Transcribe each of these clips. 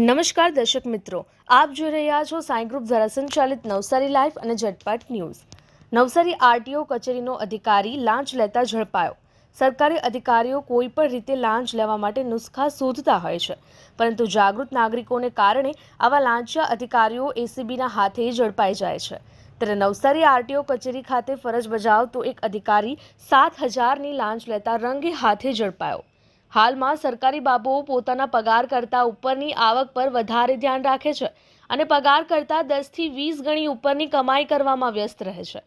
નમસ્કાર દર્શક મિત્રો, આપ જોઈ રહ્યા છો સાંઈ ગ્રુપ દ્વારા સંચાલિત નવસારી લાઈફ અને ઝટપટ ન્યૂઝ. નવસારી આરટીઓ કચેરીનો અધિકારી લાંચ લેતા ઝડપાયો. સરકારી અધિકારીઓ કોઈ પણ રીતે લાંચ લેવા માટે નુસ્ખા શોધતા હોય છે. પરંતુ જાગૃત નાગરિકોને કારણે આવા લાંચિયા અધિકારીઓ એસીબીના હાથે ઝડપાઈ જાય છે. ત્યારે નવસારી આરટીઓ કચેરી ખાતે ફરજ બજાવતો એક અધિકારી સાત હજારની લાંચ લેતા રંગે હાથે ઝડપાયો. હાલમાં સરકારી બાબુઓ પોતાના પગાર કરતાં ઉપરની આવક પર વધારે ધ્યાન રાખે છે અને પગાર કરતાં દસથી વીસ ગણી ઉપરની કમાઈ કરવામાં વ્યસ્ત રહે છે.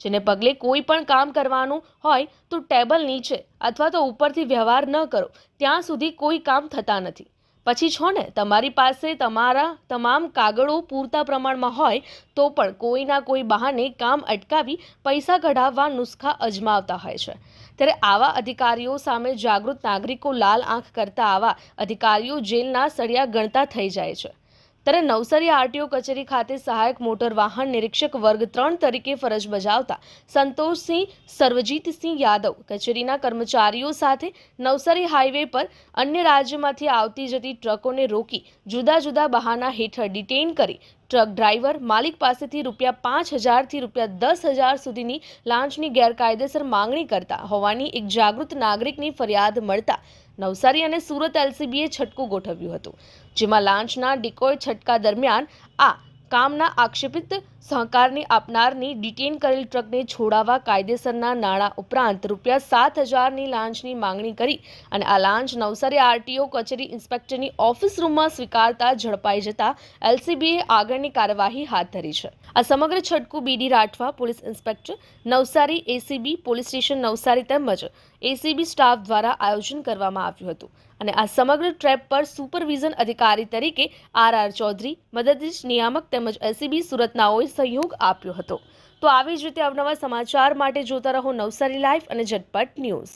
જેને પગલે કોઈ પણ કામ કરવાનું હોય તો ટેબલ નીચે અથવા તો ઉપરથી વ્યવહાર ન કરો. ત્યાં સુધી કોઈ કામ થતા નથી. પછી છો ને, તમારી પાસે તમારા તમામ કાગળો પૂરતા પ્રમાણમાં હોય, તો પણ કોઈના કોઈ બહાને કામ અટકાવી પૈસા કઢાવવા નુસ્ખા અજમાવતા હોય છે. ત્યારે આવા અધિકારીઓ સામે જાગૃત નાગરિકો લાલ આંખ કરતા આવા અધિકારીઓ જેલના સળિયા ગણતા થઈ જાય છે. ત્યારે નવસારી આરટીઓ કચેરી ખાતે સહાયક મોટર વાહન નિરીક્ષક વર્ગ ત્રણ તરીકે ફરજ બજાવતા સંતોષસિંહ, સર્વજીતસિંહ યાદવ કચેરીના કર્મચારીઓ સાથે નવસારી હાઈવે પર અન્ય રાજ્યમાંથી આવતી જતી ટ્રકોને રોકી જુદા જુદા બહાના હેઠળ ડિટેઇન કરી ટ્રક ડ્રાઈવર માલિક પાસેથી રૂપિયા પાંચ હજારથી રૂપિયા દસ હજાર સુધીની લાંચની ગેરકાયદેસર માંગણી કરતા હોવાની એક જાગૃત નાગરિકની ફરિયાદ મળતા નવસારી અને સુરત એલસીબીએ છટકું ગોઠવ્યું હતું, જેમાં લાંચના ડિકોય છટકા દરમિયાન આ કામના આક્ષેપિત સહકારની આપનારની ડિટેન કરેલ ટ્રકને છોડાવવા કાયદેસરના નાણાં ઉપરાંત રૂપિયા સાત હજારની લાંચની માંગણી કરી અને આ લાંચ નવસારી આરટીઓ કચેરી ઇન્સ્પેક્ટરની ઓફિસ રૂમમાં સ્વીકારતા ઝડપાઈ જતા એલસીબીએ આગળની કાર્યવાહી હાથ ધરી છે. આ સમગ્ર છટકું B D Rathwa police inspector Navsari ACB, police station Navsari તેમજ એસીબી સ્ટાફ દ્વારા આયોજન કરવામાં આવ્યું હતું. અને આ સમગ્ર ટ્રેપ પર સુપરવિઝન અધિકારી તરીકે આર આર ચૌધરી, મદદનીશ નિયામક તેમજ એસીબી સુરતનાઓએ સહયોગ આપ્યો હતો. તો આવી જ રીતે અવનવા સમાચાર માટે જોતા રહો નવસારી લાઈવ અને ઝટપટ ન્યૂઝ.